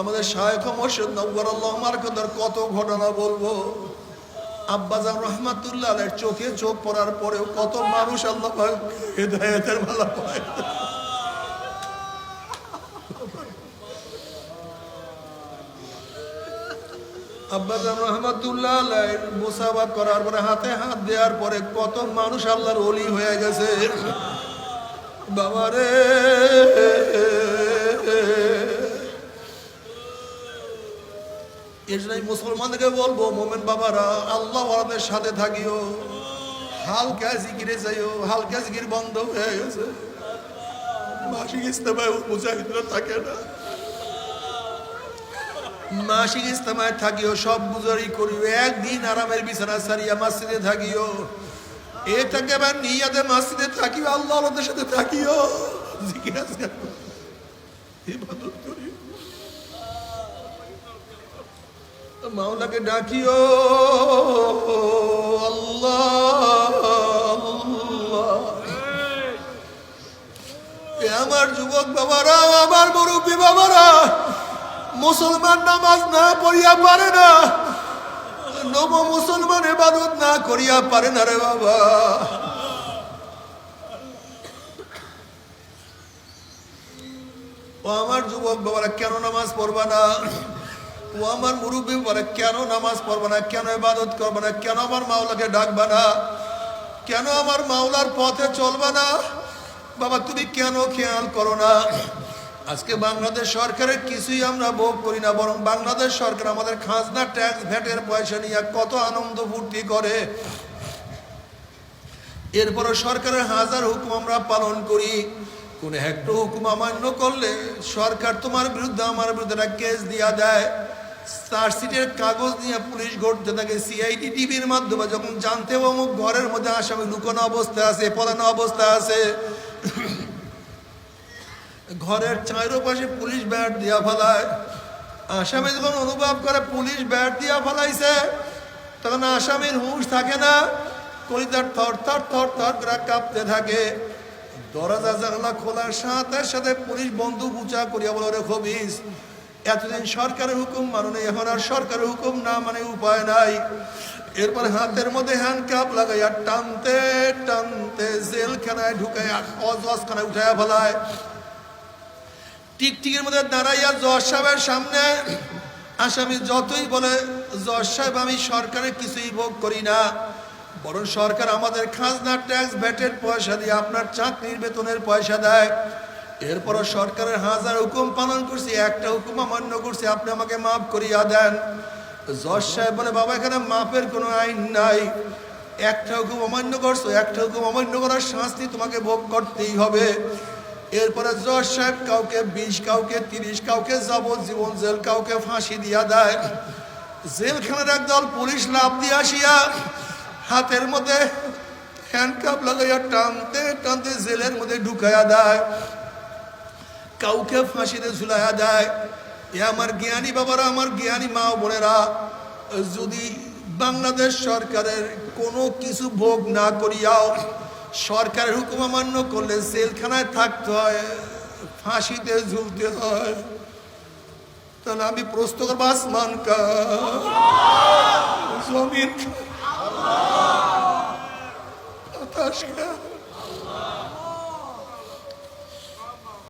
আমাদের শায়খ মোর্শেদ নব্বর আল্লাহ মার্কদার কত ঘটনা বলব? আব্বাজান রহমাতুল্লাহ চোখে চোখ পড়ার পরেও কত মানুষ আল্লাহ হেদায়েতের ভালো পায়। আব্বাজান রহমাতুল্লাহ মুসাবাত করার পরে হাতে হাত দেওয়ার পরে কত মানুষ আল্লাহর অলি হয়ে গেছে। বাবারে। এই জন্যই মুসলমানদেরকে বলব, মোমেন বাবারা, আল্লাহ ওয়ালাদের সাথে থাকিও। হালকা জিকিরে যাইও, হালকা জিকির বন্ধ হয়ে গেছে। মাসিক ইস্তেমায় মুজাহিদরা থাকে না। মাসিক ইস্তেমায় থাকিও, সব গুজারি করিও, একদিন আরামের বিছানা সারিয়া মসজিদে থাকিও। এ থেকে আবার নিয়াতে মসজিদে থাকিও, আল্লাহ ওদের সাথে থাকিও। জিকির আজকার করো। ইবাদত করিও মাওলাকে ডাকিও। আমার যুবক বাবারা, আমার মুরব্বী বাবারা, মুসলমান নামাজ না পড়িয়া পারে না। নব মুসলমান এবাদত না করিয়া পারে না রে বাবা। ও আমার যুবক বাবারা, কেন নামাজ পড়বা না? ও আমার মুরব্বী বলে, কেন নামাজ পড়বে না? কেন ইবাদত করবে না? কেন আমার মাওলাকে ডাকবে না? কেন আমার মাওলার পথে চলবে না? বাবা, তুমি কেন খেয়াল করো না? আজকে বাংলাদেশ সরকারের কিছুই আমরা ভোগ করি না, বরং বাংলাদেশ সরকার আমাদের খাজনা ট্যাক্স ভ্যাটের পয়সা নিয়ে কত আনন্দ ফুর্তি করে। এরপরও সরকারের হাজার হুকুম আমরা পালন করি। কোন একটা হুকুম অমান্য করলে সরকার তোমার বিরুদ্ধে, আমার বিরুদ্ধে একটা কেস দিয়া দেয়। চার্জশিটের কাগজ নিয়ে পুলিশ ঘটতে থাকে সিআইডি টিভির মাধ্যমে। যখন জানতে অমুক ঘরের মধ্যে আসামি লুকানো অবস্থায় আছে, পলানো অবস্থা আছে। ঘরের চারোপাশে পুলিশ ব্যাট দিয়া ফেলায়। আসামি যখন অনুভব করে, পুলিশ ব্যাট দিয়া ফেলাইছে, তখন আসামির হুঁশ থাকে না। কলিতার থর থর থর থর করে কাঁপতে থাকে। দরজা জানলা খোলার সাথে সাথে পুলিশ বন্ধু উঁচা করিয়া বলে রে খবিস এতদিন সরকারের হুকুম মানো নাই, এখন আর সরকারের হুকুম না মানে উপায় নাই। এরপর হাতের মধ্যে হ্যান্ড কাপ লাগাইয়া টানতে টানতে জেলখানায় ঢুকাইয়া অজখানায় উঠাইয়া ফেলায়। টিকটিকের মধ্যে দাঁড়াইয়া জজ সাহেবের সামনে আসামি যতই বলে জজ সাহেব আমি সরকারের কিছুই ভোগ করি না। বরং সরকার আমাদের খাজনা ট্যাক্স ভ্যাটের পয়সা দিয়ে আপনার চাকরির বেতনের পয়সা দেয়। এরপরও সরকারের হাজার হুকুম পালন করছি, একটা হুকুম অমান্য করছি, আপনি আমাকে মাফ করিয়া দেন। জজ সাহেব বলে, বাবা, এখানে মাপের কোনো আইন নাই। একটা হুকুম অমান্য করছ, একটা হুকুম অমান্য করার শাস্তি তোমাকে ভোগ করতেই হবে। এরপরে জজ সাহেব কাউকে বিশ কাউকে তিরিশ, কাউকে যাবজ্জীবন জেল, কাউকে ফাঁসি দিয়া দেয়। জেলখানার একদল পুলিশ লাভ দিয়ে আসিয়া হাতের মধ্যে হ্যান্ডকাপ লাগাইয়া টানতে টানতে জেলের মধ্যে ঢুকাইয়া দেয়। কাউকে ফাঁসিতে ঝুলাইয়া দেয়। এ আমার জ্ঞানী বাবারা আমার জ্ঞানী মা বোনেরা যদি বাংলাদেশ সরকারের কোনো কিছু ভোগ না করিয়াও সরকারের হুকুম অমান্য করলে জেলখানায় থাকতে হয় ফাঁসিতে ঝুলতে হয় তাহলে আমি প্রশ্ন করব আসমান কা,